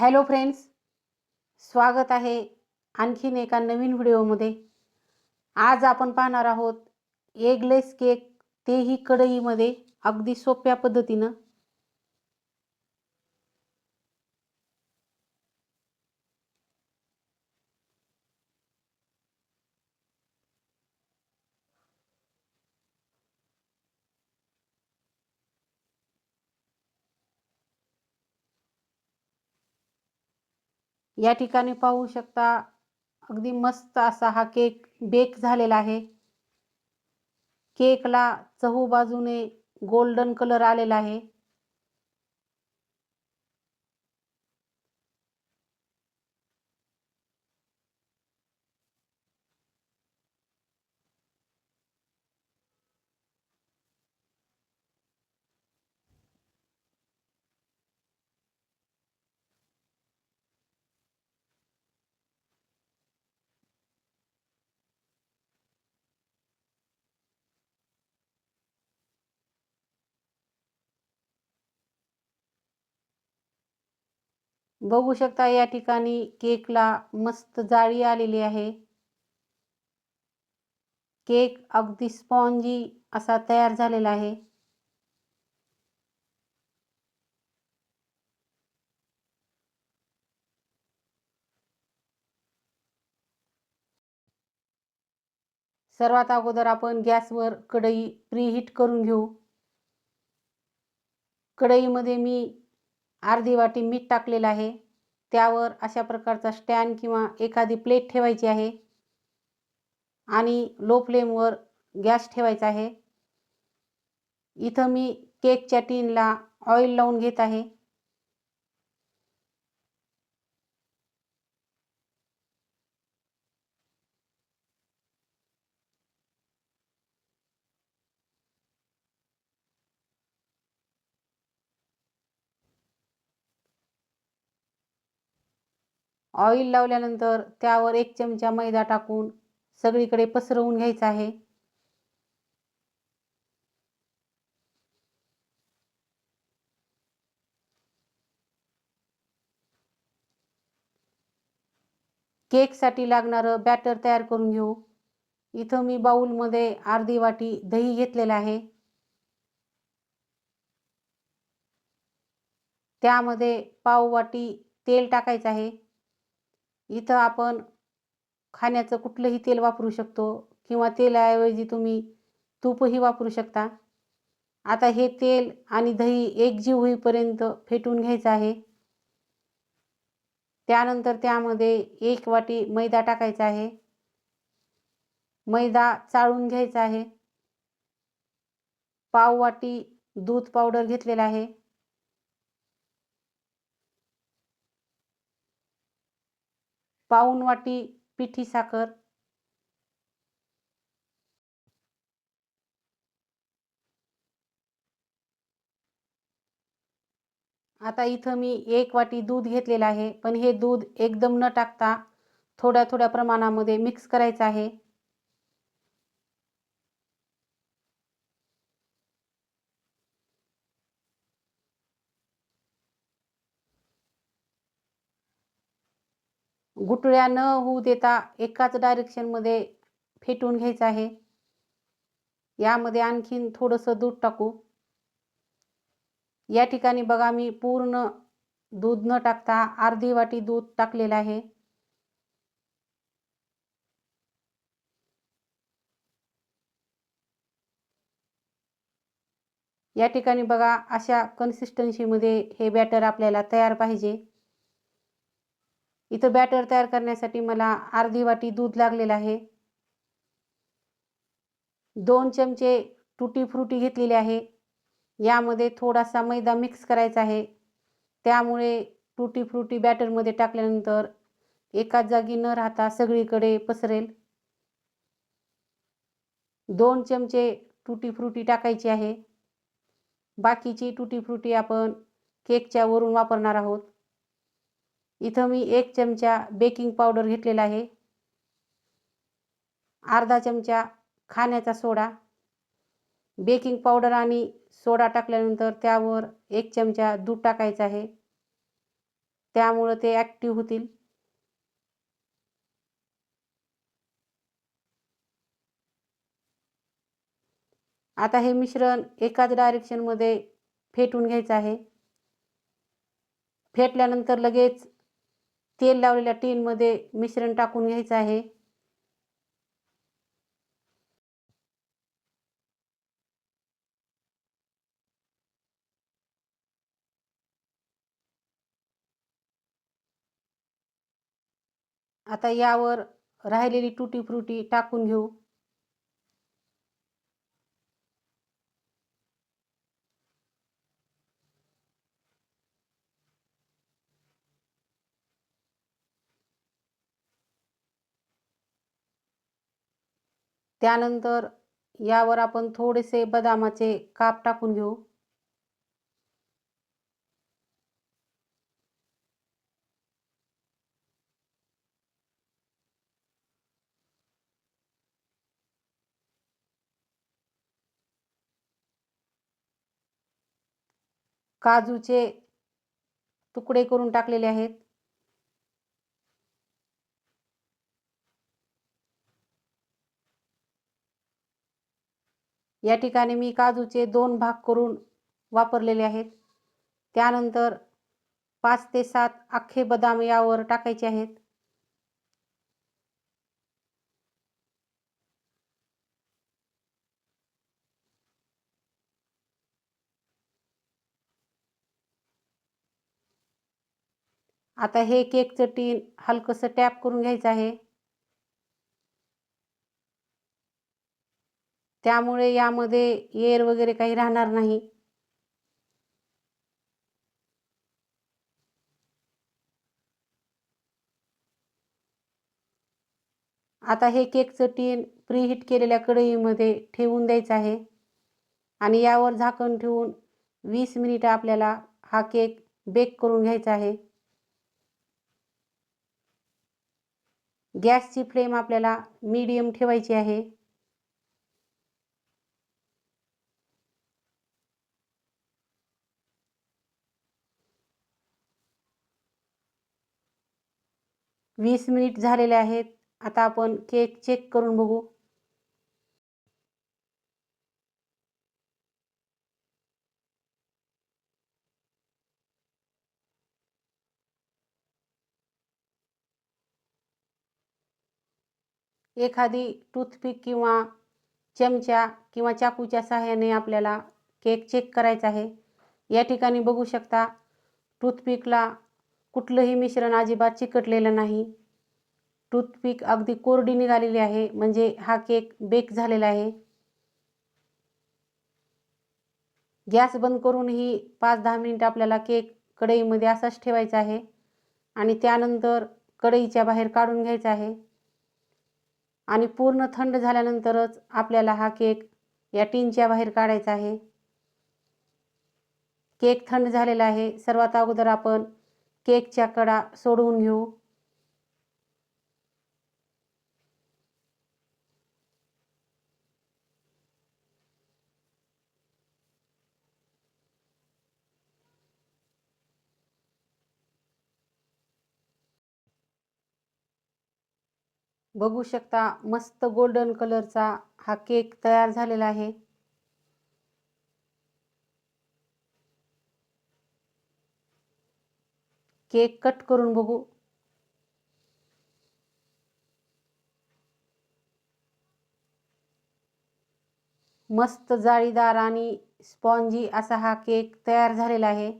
Hello friends स्वागत आहे आणखीन एका नवीन व्हिडिओमध्ये. आज आपण पाहणार आहोत एगलेस केक तेही कढईमध्ये अगदी सोप्या पद्धतीनं या ठिकाणी पाहू शकता अगदी मस्त असा हा केक बेक झालेला आहे. केकला चहू बाजूने गोल्डन कलर आलेला आहे. बघू शकता या ठिकाणी केकला मस्त जाळी आलेली आहे. केक अगदी स्पॉन्जी असा तयार झालेला आहे. सर्वात अगोदर आपण गॅसवर कढई प्रीहीट करून घेऊ. कढईमध्ये मी अर्धी वाटी मीठ टाकलेलं आहे. त्यावर अशा प्रकारचा स्टँड किंवा एखादी प्लेट ठेवायची आहे. आणि लो फ्लेमवर गॅस ठेवायचा आहे. इथं मी केकच्या टीनला ऑइल लावून घेत आहे. ऑइल लावल्यानंतर त्यावर एक चमचा मैदा टाकून सगळीकडे पसरवून घ्यायचं आहे. केकसाठी लागणारं बॅटर तयार करून घेऊ. इथं मी बाऊलमध्ये अर्धी वाटी दही घेतलेलं आहे. त्यामध्ये पाव वाटी तेल टाकायचं आहे. इथं आपण खाण्याचं कुठलंही तेल वापरू शकतो किंवा तेलाऐवजी तुम्ही तूपही वापरू शकता. आता हे तेल आणि दही एकजीव होईपर्यंत फेटून घ्यायचं आहे. त्यानंतर त्यामध्ये एक वाटी मैदा टाकायचा आहे. मैदा चाळून घ्यायचा आहे. पाव वाटी दूध पावडर घेतलेला आहे. पाऊन वाटी पिठी साखर. आता इथं मी एक वाटी दूध घेतलेलं आहे पण हे दूध एकदम न टाकता थोड्या थोड्या प्रमाणामध्ये मिक्स करायचं आहे. गुटळ्या न होऊ देता एकाच डायरेक्शनमध्ये फेटून घ्यायचं आहे. यामध्ये आणखीन थोडंसं दूध टाकू. या ठिकाणी बघा मी पूर्ण दूध न टाकता अर्धी वाटी दूध टाकलेलं आहे. या ठिकाणी बघा अशा कन्सिस्टन्सीमध्ये हे बॅटर आपल्याला तयार पाहिजे. इथं बॅटर तयार करण्यासाठी मला अर्धी वाटी दूध लागलेलं आहे. दोन चमचे टुटी फ्रुटी घेतलेली आहे. यामध्ये थोडासा मैदा मिक्स करायचा आहे. त्यामुळे टुटी फ्रुटी बॅटरमध्ये टाकल्यानंतर एकाच जागी न राहता सगळीकडे पसरेल. दोन चमचे टुटी फ्रुटी टाकायची आहे. बाकीची टुटी फ्रुटी आपण केकच्या वरून वापरणार आहोत. इथं मी एक चमचा बेकिंग पावडर घेतलेला आहे. अर्धा चमचा खाण्याचा सोडा. बेकिंग पावडर आणि सोडा टाकल्यानंतर त्यावर एक चमचा दूध टाकायचं आहे. त्यामुळं ते ॲक्टिव्ह होतील. आता हे मिश्रण एकाच डायरेक्शनमध्ये फेटून घ्यायचं आहे. फेटल्यानंतर लगेच तेल लावलेल्या टीनमध्ये मिश्रण टाकून घ्यायचं आहे. आता यावर राहिलेली टुटी फ्रुटी टाकून घेऊ. त्यानंतर यावर आपण थोडेसे बदामाचे काप टाकून घेऊ. काजूचे तुकडे करून टाकलेले आहेत. या ठिकाणी मी काजूचे दोन भाग करून वापरलेले आहेत. त्यानंतर पाच ते सात अख्खे बदाम यावर टाकायचे आहेत. आता हे केकचं टीन हलकंसं टॅप करून घ्यायचं आहे. त्यामुळे यामध्ये एअर वगैरे काही राहणार नाही. आता हे केकचं टीन प्रीहीट केलेल्या कढईमध्ये ठेवून द्यायचं आहे. आणि यावर झाकण ठेवून वीस मिनिटं आपल्याला हा केक बेक करून घ्यायचा आहे. गॅसची फ्लेम आपल्याला मीडियम ठेवायची आहे. वीस मिनिट झालेले आहेत. आता आपण केक चेक करून बघू. एखादी टूथपिक किंवा चमचा किंवा चाकूच्या सहाय्याने आपल्याला केक चेक करायचा आहे. या ठिकाणी बघू शकता टूथपिकला कुठलंही मिश्रण अजिबात चिकटलेलं नाही. टूथपिक अगदी कोरडी निघालेली आहे. म्हणजे हा केक बेक झालेला आहे. गॅस बंद करूनही पाच दहा मिनिट आपल्याला केक कढईमध्ये असाच ठेवायचा आहे. आणि त्यानंतर कढईच्या बाहेर काढून घ्यायचा आहे. आणि पूर्ण थंड झाल्यानंतरच आपल्याला हा केक या टीनच्या बाहेर काढायचा आहे. केक थंड झालेला आहे. सर्वात अगोदर आपण केकच्या कडा सोडवून घेऊ. बघू शकता मस्त गोल्डन कलरचा हा केक तयार झालेला आहे. केक कट करून बघू. मस्त जाळीदार आणि स्पॉन्जी असा हा केक तयार झालेला आहे.